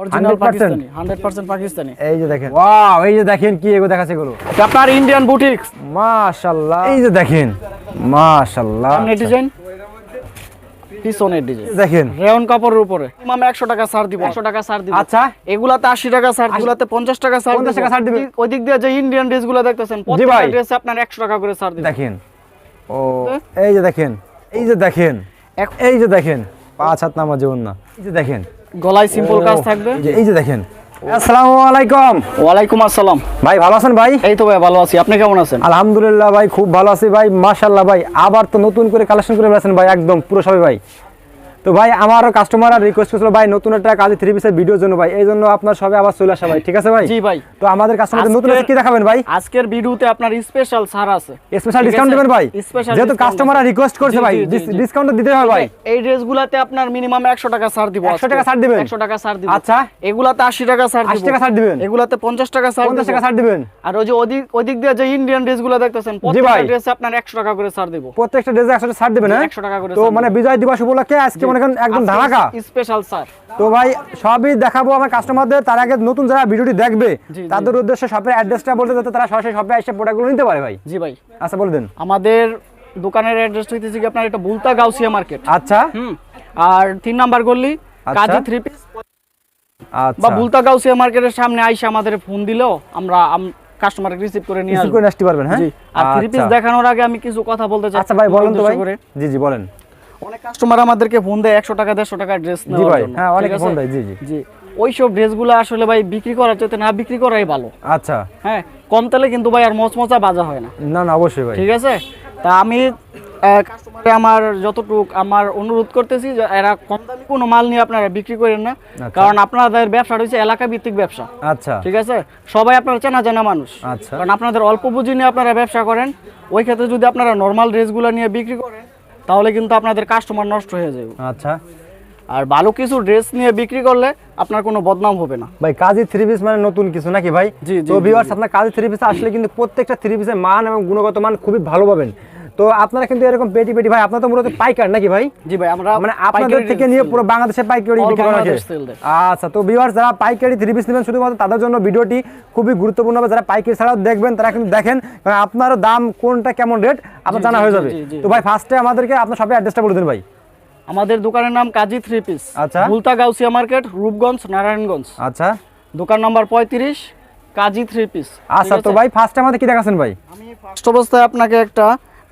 Original Pakistani 100% Pakistani এই যে দেখেন। ওয়াও এই যে দেখেন কি এগুলো দেখাচ্ছে এগুলো। আপনার ইন্ডিয়ান বুটিক্স মাশাআল্লাহ। এই যে দেখেন। মাশাআল্লাহ। সামনে ডিজাইন পিছনের ডিজাইন দেখেন। রেয়ন কাপড়ের উপরে। মামা 100 টাকা ছাড় দিব। 100 টাকা ছাড় দিব। আচ্ছা। এগুলাতে 80 টাকা ছাড় এগুলাতে 50 টাকা ছাড় 50 টাকা ছাড় দিবে। ওই দিক দিয়ে যে ইন্ডিয়ান ড্রেসগুলো দেখতেছেন ভাই। প্রত্যেকটা ড্রেসে আপনার 100 টাকা করে ছাড় দেখেন। ও এই যে দেখেন। এই যে দেখেন। এই যে দেখেন। পাঁচ হাত নামাজ জীবন না এই যে দেখেন। গলায় সিম্পল কাজ থাকবে? এই যে- দেখেন। আসসালামু আলাইকুম। ওয়ালাইকুম আসসালাম। ভাই ভালো আছেন ভাই? এই তো ভাই ভালো আছি। আপনি কেমন আছেন? আলহামদুলিল্লাহ ভাই খুব ভালো আছি ভাই। মাসাল্লাহ ভাই আবার তো নতুন করে কালেকশন করে বেড়াচ্ছেন ভাই একদম পুরো সবাই ভাই। তো ভাই আমারও কাস্টমাররা রিকোয়েস্ট করেছিল ভাই নতুন একটা কাজে থ্রি পিসের ভিডিওর জন্য ভাই। এই জন্য আপনার সবে আবার চলে আসা ভাই ঠিক আছে ভাই? জি ভাই। তো আমাদের কাস্টমারদের নতুন কি দেখাবেন ভাই? আজকের ভিডিওতে আপনার স্পেশাল ছাড় আছে। Special discount? দেবেন ভাই? যেহেতু কাস্টমাররা রিকোয়েস্ট করছে ভাই। ডিসকাউন্ট দিতে হবে ভাই। এই ড্রেসগুলাতে আপনার মিনিমাম 100 টাকা ছাড় দিব 100 টাকা ছাড় দিবেন? 100 টাকা ছাড় দিব। আচ্ছা। এগুলাতে 80 টাকা ছাড় দিব। 80 টাকা ছাড় দিবেন? এগুলাতে 50 টাকা ছাড় 50 টাকা ছাড় দিবেন? আর ওই যে ওদিক ওদিক দিয়ে যে ইন্ডিয়ান ড্রেসগুলো দেখতেছেন প্রত্যেকটা ড্রেসে আপনার 100 টাকা করে ছাড় দিব। প্রত্যেকটা ড্রেসে 100 টাকা ছাড় দিবেন হ্যাঁ? 100 টাকা করে তো মানে বিজয় দিবস উপলক্ষে আজকে করেন একদম ধামাকা। স্পেশাল ছাড় তো ভাই সবই দেখাবো আমার কাস্টমারদের তার আগে নতুন যারা ভিডিওটি দেখবে। তাদের উদ্দেশ্যে শপের অ্যাড্রেসটা বলতে যাতে তারা সরাসরি শপে এসে প্রোডাক্টগুলো নিতে পারে ভাই। জি ভাই। আচ্ছা বলে দেন। আমাদের দোকানের অ্যাড্রেস হইতেছে কি আপনার এটা বুলতা গাউসিয়া মার্কেট আচ্ছা। হুম। আর তিন নাম্বার গলি আচ্ছা। কাজী থ্রি পিস বা আচ্ছা বুলতা গাউসিয়া মার্কেটের সামনে আইসা আমাদের ফোন দিলেও আমরা কাস্টমার রিসিভ করে নিয়ে আসব। আসতে পারবেন হ্যাঁ? আর থ্রি পিস আচ্ছা। দেখানোর আগে আমি কিছু কথা বলতে চাই আচ্ছা ভাই বলেন তো ভাই। জি জি বলেন। অনেক কাস্টমার আমাদেরকে ফোন দেয় একশো টাকা দেড়শো টাকা ড্রেস জি ভাই হ্যাঁ অনেক ফোন দেয় জি জি। জি ওইসব ড্রেসগুলো আসলে ভাই বিক্রি করার চাইতে না বিক্রি করাই ভালো। আচ্ছা। হ্যাঁ কম তেলে কিন্তু ভাই আর মচমচা বাজা হয় না। না না অবশ্যই ভাই। ঠিক আছে? তা আমি কাস্টমারে আমার যতটুক আমার অনুরোধ করতেছি যে এরা কম দামি কোনো মাল নিয়ে আপনারা বিক্রি করেন না। আচ্ছা। কারণ আপনাদের ব্যবসা রয়েছে এলাকা ভিত্তিক ব্যবসা। আচ্ছা। ঠিক আছে? সবাই আপনারা চেনা জানা মানুষ। আচ্ছা। কারণ আপনাদের অল্প পুঁজি নিয়ে আপনারা ব্যবসা করেন। ওই ক্ষেত্রে যদি আপনারা নর্মাল ড্রেসগুলো নিয়ে বিক্রি করেন তাহলে কিন্তু আপনাদের কাস্টমার নষ্ট হয়ে যাবে। আচ্ছা। আর ভালো কিছু ড্রেস নিয়ে বিক্রি করলে আপনার কোনো বদনাম হবে না। ভাই কাজী থ্রি পিস মানে নতুন কিছু নাকি ভাই? জি, জি, তো ভিউয়ার্স আপনার কাজী থ্রি পিস আসলে কিন্তু প্রত্যেকটা থ্রি পিসের মান এবং গুণগত মান খুবই ভালো পাবেন তো আপনারা কিন্তু এরকম পেটি পেটি ভাই আপনারা তো মূলত পাইকার নাকি ভাই? জি ভাই আমরা মানে আপনাদের থেকে নিয়ে পুরো বাংলাদেশে পাইকারি বিক্রি করা হচ্ছে। আচ্ছা তো ভিউয়ার্স যারা পাইকারি থ্রি পিস নেবেন শুধুমাত্র তাদের জন্য ভিডিওটি খুবই গুরুত্বপূর্ণ হবে। যারা পাইকারি ছাড়াও দেখবেন তারা কিন্তু দেখেন কারণ আপনারও দাম কোনটা কেমন রেট আপনার জানা হয়ে যাবে। তো ভাই ফার্স্টে আমাদেরকে আপনার সবাই অ্যাড্রেসটা বলে দিন ভাই। আমাদের দোকানের নাম কাজী থ্রি পিস আচ্ছা। ভুলতা গাউসিয়া মার্কেট রূপগঞ্জ নারায়ণগঞ্জ। আচ্ছা। দোকান নাম্বার পঁয়ত্রিশ কাজী থ্রি পিস আচ্ছা তো ভাই ফার্স্টে আমাদের কি দেখাচ্ছেন ভাই? আমি ফার্স্ট অবস্থায় আপনাকে একটা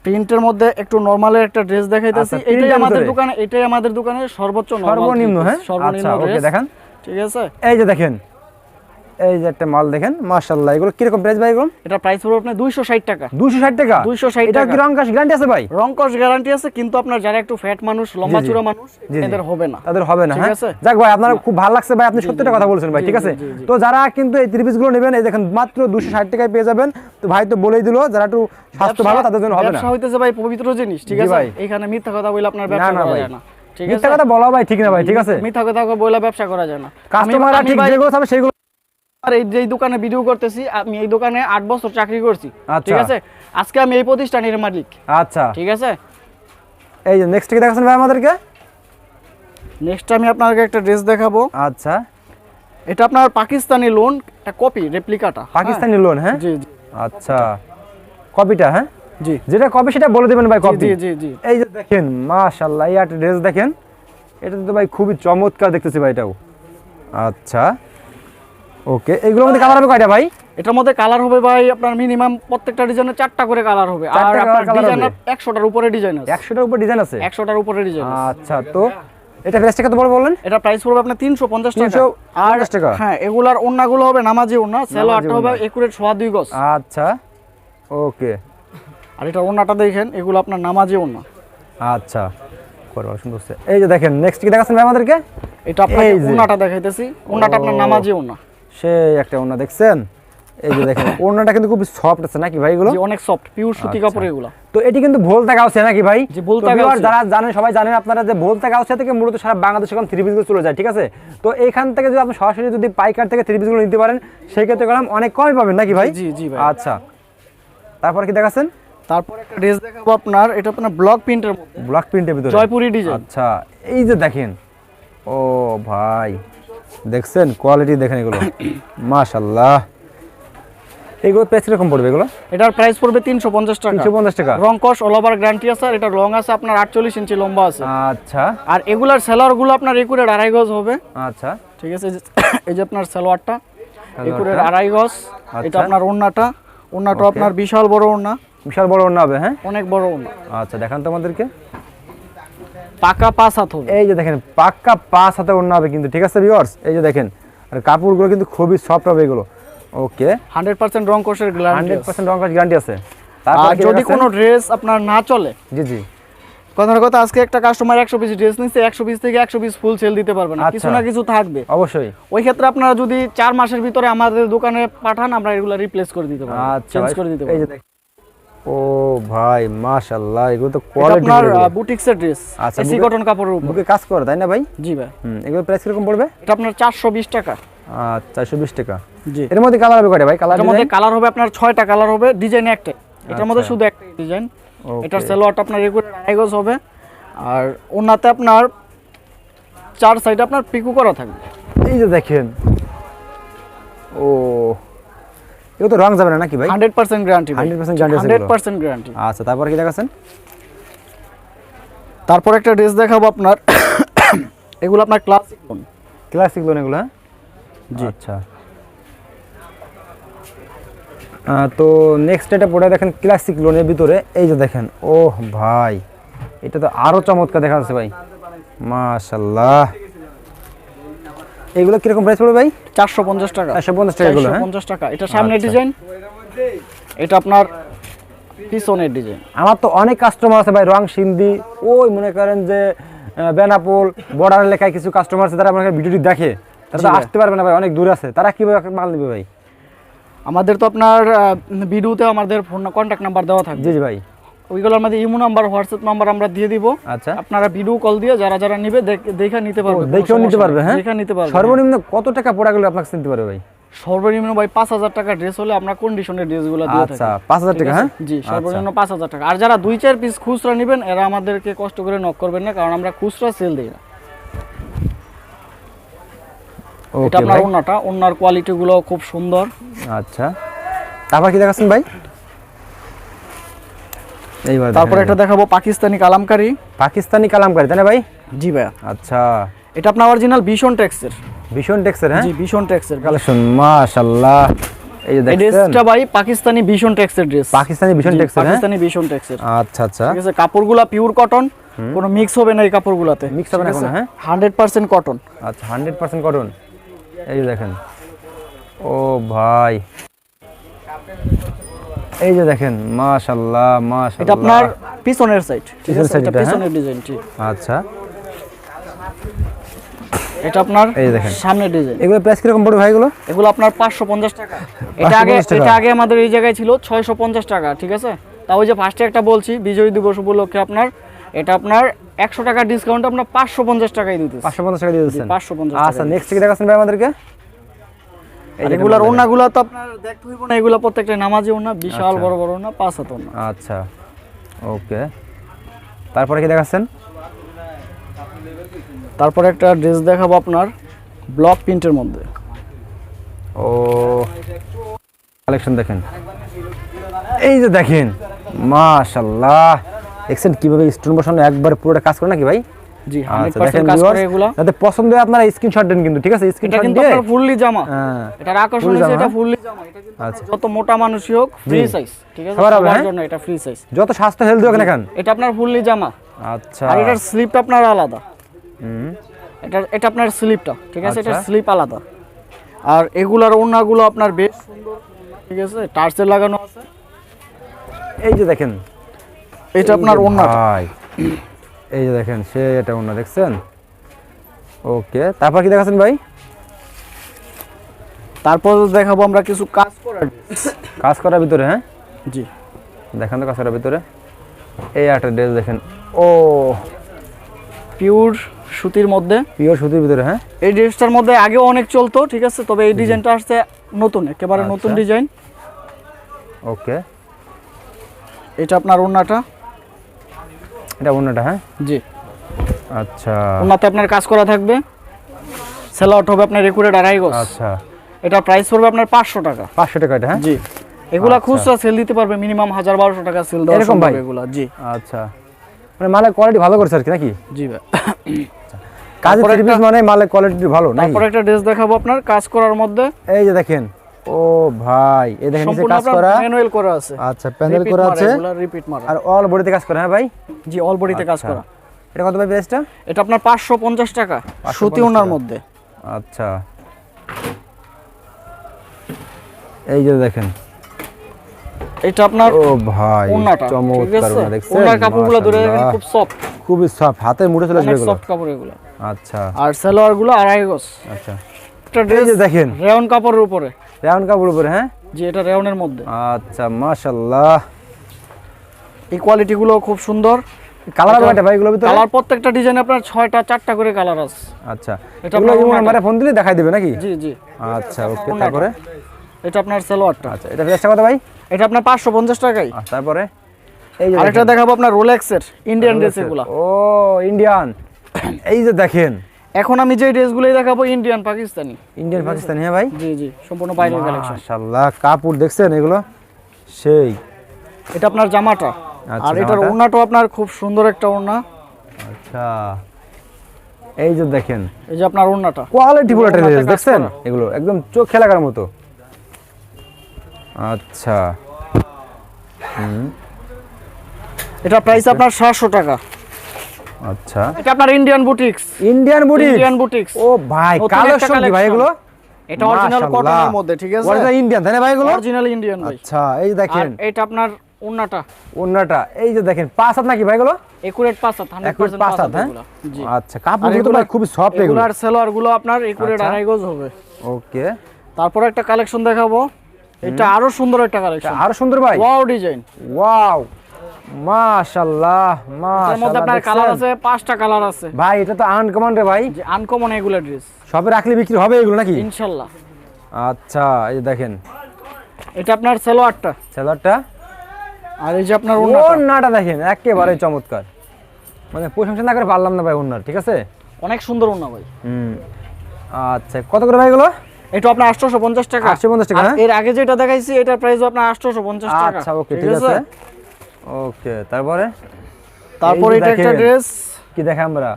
প্রিন্টের মধ্যে একটু নরমালের একটা ড্রেস দেখাইতেছি। আচ্ছা, এটাই আমাদের দোকানে এটাই আমাদের দোকানে সর্বোচ্চ সর্বনিম্ন হ্যাঁ? সর্বনিম্ন আচ্ছা ওকে দেখান। ঠিক আছে? এই যে দেখেন এই যে একটা মাল দেখেন মাশাআল্লাহ এগুলো কীরকম প্রাইস ভাই এগুলো এটা প্রাইস পড়বে আপনার দুইশো ষাট টাকা দুশো ষাট টাকা 260 টাকা। কি রংকাশ গ্যারান্টি আছে ভাই রং কস গ্যারান্টি আছে কিন্তু আপনার যারা একটু ফ্যাট মানুষ লম্বা। চূড়া মানুষ। এদের হবে না তাদের হবে না ঠিক হ্যাঁ আছে? যাক ভাই আপনার খুব ভালো লাগছে ভাই আপনি সত্যিটা কথা বলছেন ভাই ঠিক আছে। তো যারা কিন্তু এই ত্রিপিসগুলো নেবেন এই দেখেন মাত্র দুশো ষাট টাকায় পেয়ে যাবেন তো ভাই তো বলেই দিল যারা একটু স্বাস্থ্য ভালো তাদের জন্য হবে না ব্যবসা হইতেছে ভাই পবিত্র জিনিস ঠিক আছে। এখানে মিথ্যা কথা বলে আপনার ব্যবসা না করা ভাই। যায় না ঠিক আছে মিথ্যা কথা বলা ভাই ঠিক না ভাই ঠিক আছে মিথ্যা কথা বলে ব্যবসা করা যায় না কাস্টমাররা ঠিক যেগুলো হবে সেগুলো আর এই যে দোকানে ভিডিও করতেছি আমি এই দোকানে আট বছর চাকরি করছি আচ্ছা। ঠিক আছে? আজকে আমি এই প্রতিষ্ঠানের মালিক আচ্ছা। ঠিক আছে? এই যে নেক্সট কি দেখাচ্ছেন ভাই আমাদেরকে? নেক্সট আমি আপনাকে একটা ড্রেস দেখাবো। আচ্ছা। এটা আপনার পাকিস্তানি লোন একটা কপি রেপ্লিকাটা পাকিস্তানি লোন হ্যাঁ? জি জি। আচ্ছা। কপিটা হ্যাঁ? জি। যেটা কপি সেটা বলে দেবেন ভাই কপি জি জি জি। এই যে দেখেন মাশাআল্লাহ এই একটা ড্রেস দেখেন। এটা তো ভাই খুবই চমৎকার দেখতেছি ভাই এটাও। আচ্ছা। ওকে এগুলোর মধ্যে কালার হবে কয়টা ভাই? এটার মধ্যে কালার হবে ভাই আপনার মিনিমাম প্রত্যেকটা ডিজাইনে চারটা করে কালার হবে। আর আপনার ডিজাইন হবে? একশোটার উপরে ডিজাইন আছে। একশোটার উপর ডিজাইন আছে? একশোটার উপরে ডিজাইন আছে। আচ্ছা তো এটা প্রাইসটা কত বড় বললেন? এটা প্রাইস পড়বে আপনার তিনশো পঞ্চাশ টাকা। 350 টাকা? হ্যাঁ এগুলার ওন্নাগুলো হবে নামাজি ওন্না সেলো আটটা হবে একুরেট সোয়া দুই গজ। আচ্ছা ওকে। আর এটা ওন্নাটা দেখেন এগুলো আপনার নামাজি ওন্না আচ্ছা করবা সুন্দর। এই যে দেখেন নেক্সট কি দেখাচ্ছেন আমাদেরকে? এটা আপনাকে এই ওন্নাটা দেখাইতেছি। ওন্নাটা আপনার। নামাজি ওন্না সেই একটা ওড়না দেখছেন? এই যে দেখেন ওড়নাটা কিন্তু খুব সফট আছে নাকি ভাই এগুলো? অনেক সফট পিওর সুতি আচ্ছা। কাপড় এগুলা। তো এটি কিন্তু ভোলতা গাউসে নাকি ভাই? ভোলতা গাউসে। যারা জানেন সবাই জানেন আপনারা যে ভোলতা গাউসে থেকে মূলত সারা বাংলাদেশে এখন থ্রি পিসগুলো চলে যায় ঠিক আছে? তো এইখান থেকে যদি আপনি সরাসরি যদি পাইকার থেকে থ্রি পিসগুলো নিতে পারেন সেই ক্ষেত্রে গেলাম অনেক কমই পাবেন নাকি ভাই? জি, জি ভাই। আচ্ছা। তারপর কি দেখাচ্ছেন? তারপর একটা ড্রেস দেখাবো আপনার এটা আপনার ব্লক প্রিন্টের মধ্যে। ব্লক প্রিন্টের ভিতরে? জয়পুরি ডিজাইন আচ্ছা এই যে দেখেন। ও ভাই দেখছেন? কোয়ালিটি দেখেন এগুলো। মাশাল্লাহ এগুলো প্রাইস কীরকম পড়বে এগুলো? এটার প্রাইস পড়বে তিনশো পঞ্চাশ টাকা। তিনশো পঞ্চাশ টাকা। রং কস অল ওভার গ্যারান্টি আছে আর এটা লং আছে আপনার আটচল্লিশ ইঞ্চি লম্বা আছে। আচ্ছা। আর এগুলার সেলারগুলো আপনার একুরের আড়াই গজ হবে। আচ্ছা। ঠিক আছে এই যে- আপনার সালোয়ারটা। একুরের আড়াই গজ এটা আচ্ছা। আপনার ওড়নাটা। ওড়নাটা আপনার বিশাল বড় ওড়না। বিশাল বড় অন্য হবে হ্যাঁ? অনেক বড় ওড়না। আচ্ছা দেখান তো আমাদেরকে। পাকা পাঁচ হাত হবে। এই যে দেখেন পাক্কা পাঁচ হাতে অন্য হবে কিন্তু ঠিক আছে ভিউয়ার্স এই যে দেখেন আর কাপড়গুলো কিন্তু খুবই সফট হবে এগুলো। ওকে হান্ড্রেড পার্সেন্ট রং কোষের গ্যারান্টি হান্ড্রেড পার্সেন্ট রং কোর্স গ্যারান্টি আছে। আর যদি কোনো ড্রেস আপনার না চলে জি জি। কথার কথা আজকে একটা কাস্টমার একশো পিস ড্রেস নিচ্ছে একশো পিস থেকে একশো পিস ফুল সেল দিতে পারবে না। আচ্ছা। কিছু না কিছু থাকবে। অবশ্যই। ওই ক্ষেত্রে আপনারা যদি চার মাসের ভিতরে আমাদের দোকানে পাঠান আমরা এগুলো রিপ্লেস করে দিতে পারব। আচ্ছা চেঞ্জ করে দিতে পারব। ও ভাই মাশাআল্লাহ এগুলো তো কোয়ালিটি আপনার বুটিক্সের ড্রেস আচ্ছা, এসি কটন কাপড়ের উপর। বুকে কাজ করে তাই না ভাই? জি ভাই। হুম এগুলো প্রাইস কীরকম পড়বে? এটা আপনার চারশো বিশ টাকা। আচ্ছা চারশো বিশ টাকা। জি। এর মধ্যে কালার হবে কয়টা ভাই? কালার এটার মধ্যে কালার হবে আপনার ছয়টা কালার হবে ডিজাইন একটা এটার মধ্যে আচ্ছা। শুধু একটা ডিজাইন এটার সেলোয়ারটা আপনার এগুলো আড়াই হবে। আর ওনাতে আপনার চার সাইডে আপনার পিকু করা থাকবে। এই যে দেখেন। ও এগুলো তো রং যাবে না নাকি ভাই? হান্ড্রেড পার্সেন্ট গ্যারান্টি 100% guarantee আছে হান্ড্রেড এগুলো। পার্সেন্ট গ্যারান্টি আচ্ছা তারপর কি দেখাচ্ছেন? তারপর একটা ড্রেস দেখাবো আপনার। এগুলো আপনার ক্লাসিক লোন ক্লাসিক লোন এগুলো হ্যাঁ? জি। আচ্ছা। তো নেক্সট এটা পড়ে দেখেন ক্লাসিক লোনের ভিতরে। এই যে দেখেন ও ভাই এটা তো আরও চমৎকার দেখা যাচ্ছে ভাই। মাশাল্লাহ। এগুলো কীরকম প্রাইস পড়বে ভাই? চারশো পঞ্চাশ টাকা। চারশো পঞ্চাশ টাকা এগুলো হ্যাঁ? পঞ্চাশ টাকা। এটা সামনে আচ্ছা। ডিজাইন। এটা আপনার পিছনের ডিজাইন। আমার তো অনেক কাস্টমার আছে ভাই রং সিন্ধি ওই মনে করেন যে বেনাপোল বর্ডার লেখায় কিছু কাস্টমার আছে তারা আপনাকে ভিডিওটি দেখে। তারা তো আসতে পারবে না ভাই অনেক দূর আছে। তারা কীভাবে মাল নেবে ভাই? আমাদের তো আপনার ভিডিওতে আমাদের ফোন কন্ট্যাক্ট নাম্বার দেওয়া থাকবে। জি জি ভাই। ওইগুলোর মধ্যে ইমো নাম্বার হোয়াটসঅ্যাপ নাম্বার আমরা দিয়ে দিব। আচ্ছা। আপনারা ভিডিও কল দিয়ে যারা যারা নিবে দেখে নিতে পারবে। ও, দেখেও নিতে পারবে হ্যাঁ? দেখে নিতে পারবে। সর্বনিম্ন কত টাকা প্রোডাক্টগুলো আপনাকে চিনতে পারবে ভাই? সর্বনিম্ন ভাই পাঁচ হাজার টাকা ড্রেস হলে আমরা কন্ডিশনের ড্রেসগুলো দিয়ে থাকি। আচ্ছা পাঁচ হাজার টাকা হ্যাঁ? জি সর্বনিম্ন পাঁচ হাজার টাকা। আর যারা দুই চার পিস খুচরা নেবেন এরা আমাদেরকে কষ্ট করে নক করবেন না কারণ আমরা খুচরা সেল দিই না। এটা আপনার ওন্নাটা ওন্নার কোয়ালিটি গুলো খুব সুন্দর। আচ্ছা। তারপর কি দেখাচ্ছেন ভাই? এইবার তারপরে দেখেন এটা দেখাবো পাকিস্তানি কালামকারি। পাকিস্তানি কালামকারি তাই না ভাই? জি ভাইয়া। আচ্ছা। এটা আপনার অরিজিনাল ভীষণ টেক্সের ভীষণ টেক্সের হ্যাঁ? জি ভীষণ টেক্সের কালেকশন মাশাআল্লাহ এই যে এই ড্রেসটা ভাই পাকিস্তানি ভীষণ টেক্সের ড্রেস পাকিস্তানি ভীষণ টেক্সের হ্যাঁ? পাকিস্তানি ভীষণ টেক্সের আচ্ছা আচ্ছা। ঠিক আছে কাপড়গুলা পিওর কটন কোনো মিক্স হবে না এই কাপড়গুলাতে। মিক্স হবে না কোনো, হ্যাঁ? হান্ড্রেড পার্সেন্ট কটন আচ্ছা হান্ড্রেড পার্সেন্ট কটন এই দেখেন। ও ভাই। এই যে দেখেন মাশাল্লাহ এটা আপনার পিছনের সাইড পিছনের side এটা হ্যাঁ? পিছনের ডিজাইন ঠিক। আচ্ছা। এটা আপনার এই দেখেন। সামনের ডিজাইন এগুলো প্রাইস কীরকম পড়বে ভাই এগুলো? এগুলো আপনার পাঁচশো পঞ্চাশ টাকা। এটা আগে এটা আগে আমাদের এই জায়গায় ছিল ছয়শো পঞ্চাশ টাকা ঠিক আছে? তা ওই যে ফার্স্টে একটা বলছি বিজয় দিবস উপলক্ষে আপনার এটা আপনার একশো টাকা ডিসকাউন্ট আপনার পাঁচশো পঞ্চাশ টাকায় দিতেছে। পাঁচশো পঞ্চাশ টাকা দিয়ে দিচ্ছেন। 550 আচ্ছা নেক্সট কি দেখাচ্ছেন ভাই আমাদেরকে? এগুলার ওনাগুলো তো আপনার দেখতে হইব না এগুলো প্রত্যেকটা নামাজি ওনা বিশাল আচ্ছা। বড় বড় ওনা পাঁচ হাত ওনা আচ্ছা। ওকে। তারপরে কি দেখাচ্ছেন? তারপরে একটা ড্রেস দেখাবো আপনার ব্লক প্রিন্টের মধ্যে। ও কালেকশন দেখেন। এই যে দেখেন মাশাল্লাহ। দেখছেন কীভাবে স্টোন বসানো একবার পুরোটা কাজ করে নাকি ভাই? জি আচ্ছা কাজ করে যাতে পছন্দ হয় আপনারা স্ক্রিনশট দেন কিন্তু ঠিক আছে? এটা স্ক্রিনশট দিয়ে আপনার ফুললি জামা। হ্যাঁ। এটার আকর্ষণ হচ্ছে এটা হ্যাঁ? ফুললি জামা। এটা কিন্তু আচ্ছা। যত মোটা মানুষই হোক ফ্রি সাইজ ঠিক আছে? সবার হবে, সবার হ্যাঁ? জন্য এটা ফ্রি সাইজ যত স্বাস্থ্য হেলদি হোক না কেন। এটা আপনার ফুললি জামা। আচ্ছা। আর এটার স্লিপটা আপনার আলাদা। হুম, এটা এটা আপনার স্লিপটা ঠিক আছে? আচ্ছা। স্লিপ আলাদা। আর এগুলার ওড়নাগুলো আপনার বেশ সুন্দর ঠিক আছে? টার্সেল লাগানো আছে। এই যে দেখেন। এটা আপনার ওড়না এই যে দেখেন সে এটা অন্য দেখছেন? ওকে তারপর কি দেখাচ্ছেন ভাই? তারপর দেখাবো আমরা কিছু কাজ করার কাজ করার ভিতরে হ্যাঁ? জি। দেখেন তো কাজ করার ভিতরে। এই একটা ড্রেস দেখেন। ও পিওর সুতির মধ্যে? পিওর সুতির ভিতরে হ্যাঁ? এই ড্রেসটার মধ্যে আগেও অনেক চলতো ঠিক আছে? তবে এই ডিজাইনটা আসছে নতুন একেবারে নতুন আচ্ছা। ডিজাইন। ওকে। এটা আপনার ওড়নাটা? এটা অন্যটা হ্যাঁ? জি। আচ্ছা। ওড়নাতে আপনার কাজ করা থাকবে। সেল আউট হবে আপনার একুরেট আড়াই গজ। আচ্ছা। এটা প্রাইস পড়বে আপনার পাঁচশো টাকা। পাঁচশো টাকা এটা হ্যাঁ? জি। এগুলা আচ্ছা। খুচরা সেল দিতে পারবে মিনিমাম হাজার বারোশো টাকা সেল দেওয়া এরকম ভাই? এগুলা জি। আচ্ছা। মানে মালের কোয়ালিটি ভালো করেছে আর কি নাকি? জি ভাই। কাজের তারপরে মানে মালের কোয়ালিটি ভালো নাকি? তারপর একটা ড্রেস দেখাবো আপনার কাজ করার মধ্যে। এই যে দেখেন। ও ভাই এই দেখেন নিচে কাজ করা। ম্যানুয়াল করা আছে। আচ্ছা প্যানেল করা আছে। রিপিট মারা। আর অল বডিতে কাজ করা হ্যাঁ ভাই? জি অল বডিতে কাজ আচ্ছা। করা। এটা কত ভাই প্রাইসটা এটা আপনার পাঁচশো পঞ্চাশ টাকা। সুতি ওনার মধ্যে। আচ্ছা। এই যে দেখেন। এটা আপনার ও ভাই চমৎকার ওনা দেখছেন? ওনার কাপড়গুলো ধরে দেখেন খুব সফট খুবই সফট হাতের মুঠে চলে আসবে এগুলো। সফট কাপড় এগুলো। আচ্ছা। আর সালোয়ারগুলো আড়াই গজ। আচ্ছা। এই ড্রেস দেখেন। রেয়ন কাপড়ের উপরে। রাউন্ড কাপড় উপরে হ্যাঁ? জি এটা রেয়নের মধ্যে। আচ্ছা মাশাআল্লাহ। এই কোয়ালিটি গুলো খুব সুন্দর। কালার হবে ভাই এগুলো ভিতরে? কালার প্রত্যেকটা ডিজাইন আপনার ছয়টা চারটা করে কালার আছে। আচ্ছা এগুলো ওনাটা। আমারে ফোন দিলে দেখাই দিবে নাকি? জি জি। আচ্ছা ওকে তারপরে? এটা আপনার সালোয়ারটা। আচ্ছা এটা প্রাইসটা কত ভাই? এটা আপনার পাঁচশো পঞ্চাশ টাকাই আর তারপরে? এই আরেকটা দেখাবো আপনার রোলেক্সের ইন্ডিয়ান ড্রেস এগুলা। ও ইন্ডিয়ান এই যে দেখেন। এখন আমি যে ড্রেসগুলোই দেখাবো ইন্ডিয়ান পাকিস্তানি ইন্ডিয়ান পাকিস্তানি হ্যাঁ ভাই? জি জি সম্পূর্ণ বাইরের কালেকশন মাশাআল্লাহ কাপড় দেখছেন এগুলো? সেই। এটা আপনার জামাটা। আচ্ছা, আর এটার। ওড়নাটাও আপনার খুব সুন্দর একটা ওড়না। আচ্ছা। এই যে দেখেন। এই যে আপনার ওড়নাটা। কোয়ালিটি ওনাতে ড্রেস দেখছেন? এগুলো একদম চোখে লাগার মতো। আচ্ছা। এটা প্রাইস আপনার সাতশো টাকা। আচ্ছা। এটা আপনার Indian boutiques Indian Indian boutiques ও ভাই কালেকশন কি ভাই এগুলো? এটা অরিজিনাল কটনের মধ্যে ঠিক আছে? অরিজিনাল ইন্ডিয়ান তাই না ভাই এগুলো? অরিজিনাল ইন্ডিয়ান ভাই। আচ্ছা এই দেখেন। এটা আপনার ওড়নাটা ওন্নাটা এই যে দেখেন পাঁচ হাত নাকি ভাই এগুলো? একুরেট পাঁচ হাত হান্ড্রেড একুরেট পাঁচ হাত হ্যাঁ? আচ্ছা আর এগুলা- ভাই খুবই সফট এগুলো। এগুলার সেলোয়ারগুলো আপনার একুরেট আচ্ছা। আড়াই গজ হবে। ওকে। তারপর একটা কালেকশন দেখাবো। এটা আরও সুন্দর একটা কালেকশন আরও সুন্দর ভাই। ওয়াও ডিজাইন ওয়াও মাশাআল্লাহ মাশাআল্লাহ আপনার কালার আছে পাঁচটা কালার আছে। ভাই এটা তো আনকমন রে ভাই। আনকমন এগুলা ড্রেস সবে রাখলে বিক্রি হবে এগুলো নাকি? ইনশাল্লাহ। আচ্ছা এই দেখেন। এটা আপনার সেলোয়ারটা। সেলারটা আর এই যে আপনার ওড়নাটা। দেখেন একেবারে চমৎকার। মানে প্রশংসা না করে পারলাম না ভাই ওন্নার ঠিক আছে? অনেক সুন্দর ওড়না ভাই। হুম আচ্ছা কত করে ভাই এগুলো? এটা আপনার আটশোশো পঞ্চাশ টাকা। 850 টাকা, হ্যাঁ? এর আগে যেটা দেখাইছি এটার প্রাইস আপনার আটশোশো পঞ্চাশ টাকা। আচ্ছা ওকে ঠিক আছে। ওকে তারপরে? তারপর এটা একটা ড্রেস কি দেখে আমরা?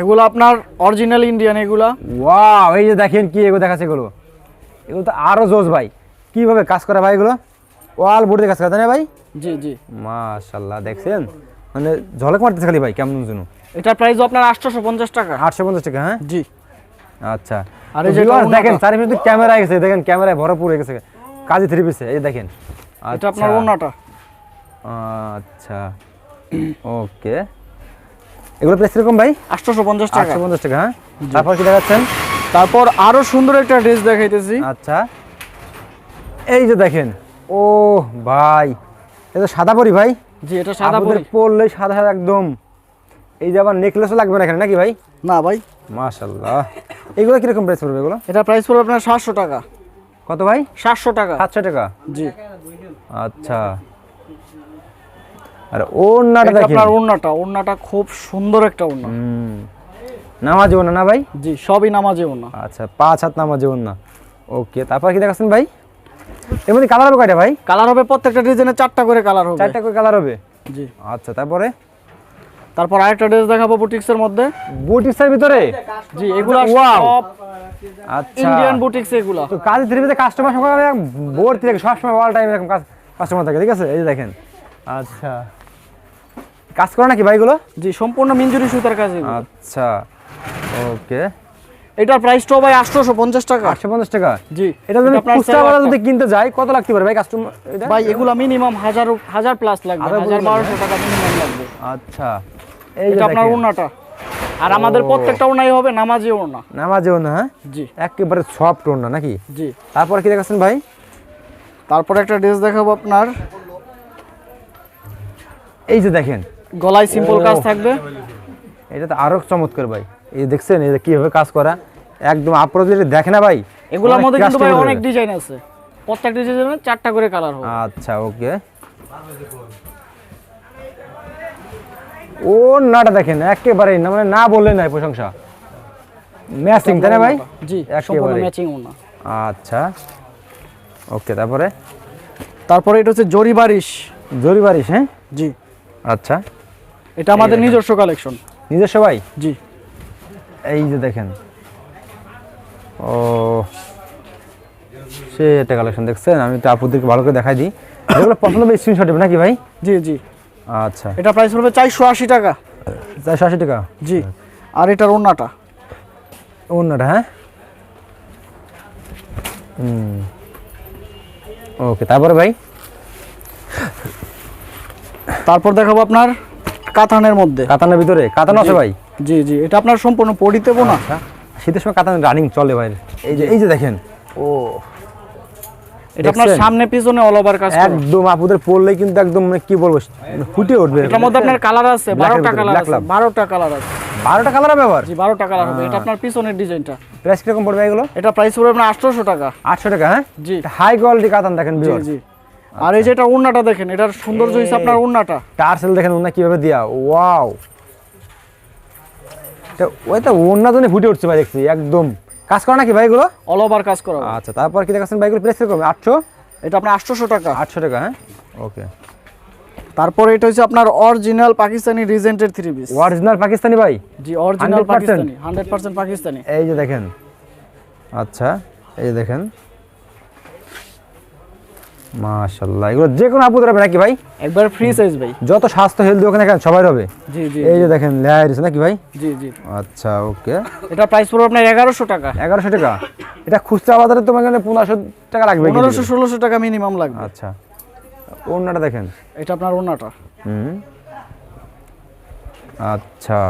এগুলো আপনার অরিজিনাল ইন্ডিয়ান এগুলা। ওয়াও এই যে দেখেন কি এগুলো দেখাচ্ছে এগুলো। এগুলো তো আরও জোস ভাই। কীভাবে কাজ করে ভাই এগুলো? ওয়াল বোর্ডে কাজ করে তাই না ভাই? জি জি। মাশাল্লাহ দেখছেন? মানে ঝলক মারতেছে খালি ভাই কেমন যেন। এটা প্রাইস আপনার আটশোশো পঞ্চাশ টাকা। আটশো পঞ্চাশ টাকা হ্যাঁ? জি। আচ্ছা। আর এই যে দেখেন ওড়নাটা। চারি কিন্তু ক্যামেরায় গেছে দেখেন ক্যামেরায় ভরপুর হয়ে গেছে। কাজে থ্রি পিসে এই দেখেন। এটা আপনার আচ্ছা। ওড়নাটা। আচ্ছা। ওকে। এগুলো প্রাইস কীরকম ভাই? আটশোশো পঞ্চাশ টাকা। আটশো পঞ্চাশ টাকা হ্যাঁ? তারপর কি দেখাচ্ছেন? তারপর আরও সুন্দর একটা ড্রেস দেখাইতেছি। আচ্ছা। এই যে দেখেন। ও ভাই এটা সাদা পরি ভাই? জি এটা সাদা পরি। পরলে সাদা সাদা একদম। এই যে আবার নেকলেসও লাগবে না এখানে নাকি ভাই? না ভাই। মাশাল্লাহ এগুলো কীরকম প্রাইস পড়বে এগুলো? এটা প্রাইস পড়বে আপনার সাতশো টাকা। কত ভাই? সাতশো টাকা। সাতশো টাকা। জি। আচ্ছা। আর ওড়নাটা দেখেন। আপনার ওড়নাটা ওড়নাটা খুব সুন্দর একটা ওড়না। নামাজ ওড়না না ভাই? জি সবই নামাজে ওড়না। আচ্ছা পাঁচ হাত নামাজ ওড়না। ওকে তারপর কি দেখাচ্ছেন ভাই? এর মধ্যে কালার হবে কয়টা ভাই? কালার হবে প্রত্যেকটা ডিজাইনে চারটা করে কালার হবে। চারটা করে কালার হবে? জি। আচ্ছা তারপরে? তারপর আরেকটা ড্রেস দেখাবো বুটিক্সের মধ্যে। বুটিক্সের ভিতরে? জি এগুলো সব আচ্ছা। ইন্ডিয়ান বুটিক্স এগুলো। তো কাজ থ্রিপিতে কাস্টমার সকালে ভর্তি থাকে সবসময় অল টাইম এরকম কাস্টমার থাকে ঠিক আছে? এই যে দেখেন। আচ্ছা। কাজ করো নাকি ভাইগুলো? জি সম্পূর্ণ মিঞ্জুরি সুতার কাজ আচ্ছা ওকে। এটার প্রাইসটাও ভাই আটশোশো পঞ্চাশ টাকা। আটশো পঞ্চাশ টাকা? জি এটা যদি আপনার খুচরা বাজার যদি কিনতে যাই কত লাগতে পারে ভাই কাস্টমার এটা? ভাই এগুলা মিনিমাম হাজার হাজার প্লাস লাগবে আরও হাজার বলবেন, বারোশো টাকা মিনিমাম লাগবে। আচ্ছা। এই যে আপনার ওড়নাটা। আর আমাদের প্রত্যেকটা ওড়নাই হবে নামাজি ওড়না। নামাজেও না হ্যাঁ? জি। একেবারে সফট ওড়না নাকি? জি। তারপর কি দেখাচ্ছেন ভাই? তারপর একটা ড্রেস দেখাবো আপনার। এই যে দেখেন। গলায় সিম্পল কাজ থাকবে। এটা তো আরও চমৎকার ভাই। এই দেখছেন যে কীভাবে কাজ করা। একদম আপনারা যদি দেখে না ভাই এগুলোর মধ্যে কিন্তু ভাই অনেক ডিজাইন আছে। প্রত্যেকটা ডিজাইনে চারটা করে কালার হবে। আচ্ছা ওকে। ও নাটা দেখেন একেবারে না মানে না বললে নাই প্রশংসা। ম্যাচিং তাই না ভাই? জি একেবারে। ম্যাচিং ওনা আচ্ছা। ওকে তারপরে? তারপরে এটা হচ্ছে জরি বারিশ। জরি বারিশ হ্যাঁ? জি। আচ্ছা। এটা আমাদের নিজস্ব কালেকশন নিজস্ব ভাই? জি। এই যে দেখেন। ও সে একটা কালেকশন দেখছেন? আমি তো আপুদেরকে ভালো করে দেখাই দিই। যেগুলো পছন্দ হবে স্ক্রিনশট দেবে নাকি ভাই? জি জি। আচ্ছা। এটা প্রাইস পড়বে চারশো আশি টাকা। চারশো আশি টাকা? জি। আর এটার ওন্নাটা অন্যটা হ্যাঁ? হুম। ওকে তারপরে ভাই? তারপর দেখাবো আপনার কাতানের মধ্যে। কাতানের ভিতরে? কাতান আছে ভাই? জি জি এটা আপনার সম্পূর্ণ পড়িতে না আচ্ছা। শীতের সময় কাতান রানিং চলে ভাই। এই যে এই যে দেখেন। ও। এটা আপনার সামনে পিছনে অল ওভার কাজ একদম আপুদের পরলে কিন্তু একদম মানে কি বলব ফুটে উঠবে এটার মধ্যে আপনার কালার আছে Black এর বারোটা ভিতরে, কালার আছে কালার আছে। বারোটা কালার হবে আবার জি বারোটা কালার হবে। এটা আপনার পিছনের ডিজাইনটা। প্রাইস কীরকম পড়বে এগুলো? এটা প্রাইস পড়বে আপনার টাকা। আটশো টাকা হ্যাঁ? জি। হাই কোয়ালিটি কাতান দেখেন জি আর এই যে এটা দেখেন এটার সৌন্দর্য আপনার টার্সেল দেখেন কীভাবে দিয়া। ওয়াও এটা ওই তো ওনা জন্য ফুটে উঠছে ভাই দেখছি একদম। কাজ করে নাকি ভাইগুলো? অল ওভার কাজ করা আচ্ছা তারপর কি দেখাচ্ছেন ভাই এগুলো করবে আটশো? এটা আপনার আটশোশো টাকা। আটশো টাকা হ্যাঁ? ওকে তারপর এটা হচ্ছে আপনার অরিজিনাল পাকিস্তানি রিজেন্টের থ্রি পিস অরিজিনাল পাকিস্তানি ভাই? জি original 100% Pakistani hundred percent Pakistani এই যে দেখেন। আচ্ছা এই যে দেখেন। মাশাল্লাহ এগুলো যে কোনো আপুদের হবে নাকি ভাই? একবার ফ্রি সাইজ ভাই। যত স্বাস্থ্য হেলদি ওখানে দেখেন সবাই হবে? জি জি এই যে দেখেন লেয়ার দিছে নাকি ভাই? জি জি। আচ্ছা ওকে। এটা প্রাইস পড়বে আপনার এগারোশো টাকা। এগারোশো টাকা? এটা খুচরা বাজারে তোমার এখানে পনেরোশো টাকা লাগবে কিনতে। পনেরোশো ষোলোশো টাকা মিনিমাম লাগবে। আচ্ছা। অন্যটা দেখেন। এটা আপনার ওনাটা হুম। আচ্ছা।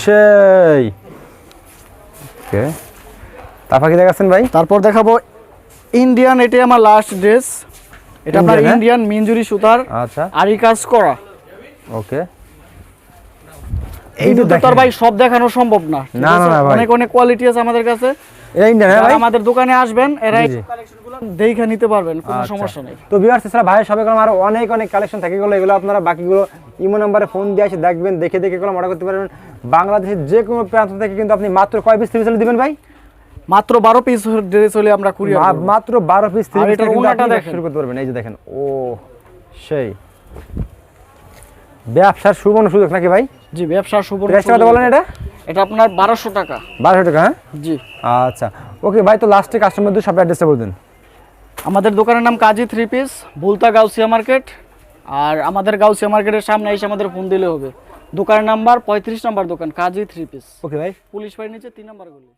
সেই। ওকে। তারপর কি দেখাচ্ছেন ভাই? তারপর দেখাবো ইন্ডিয়ান এটাই আমার লাস্ট ড্রেস এটা আপনার? ইন্ডিয়ান মিঞ্জুরি সুতার আচ্ছা। আরি কাজ করা। ওকে এই তো তো তার দেখেন। ভাই সব দেখানো সম্ভব না। না, না, ভাই। অনেক অনেক কোয়ালিটি আছে আমাদের কাছে। এটা ইন্ডিয়ান হ্যাঁ ভাই? আমাদের দোকানে আসবেন এরা দেখে নিতে পারবেন কোনো আচ্ছা। সমস্যা নেই। তো ভিউয়ার্স এছাড়া ভাইয়ের সবাই করলাম আরও অনেক অনেক কালেকশন থাকে। গেলো এগুলো আপনারা বাকিগুলো ইমো নাম্বারে ফোন দিয়ে এসে দেখবেন দেখে দেখে এগুলো অর্ডার করতে পারবেন। বাংলাদেশের যে কোনো প্রান্ত থেকে কিন্তু আপনি মাত্র কয় পিস থ্রি দিবেন ভাই? মাত্র বারো পিস ড্রেস হলে আমরা কুরিয়ার মাত্র বারো পিস থ্রি দেখেন। শুরু করতে পারবেন এই যে দেখেন ও সেই। ব্যবসার সুবর্ণ সুযোগ নাকি ভাই? জি ব্যবসার সুবর্ণ প্রাইসটা কত বলেন এটা? এটা আপনার বারোশো টাকা। বারোশো টাকা হ্যাঁ? জি। আচ্ছা। ওকে ভাই তো লাস্টে কাস্টমারদের সব অ্যাড্রেসটা বলে দিন। আমাদের দোকানের নাম Kazi three piece Bhulta Gausia market আর আমাদের গাউসিয়া মার্কেটের সামনে এসে আমাদের ফোন দিলে হবে। দোকানের নাম্বার পঁয়ত্রিশ নাম্বার দোকান কাজী থ্রি পিস ওকে ভাই। পুলিশ বাড়ির নিচে তিন নাম্বার গলি।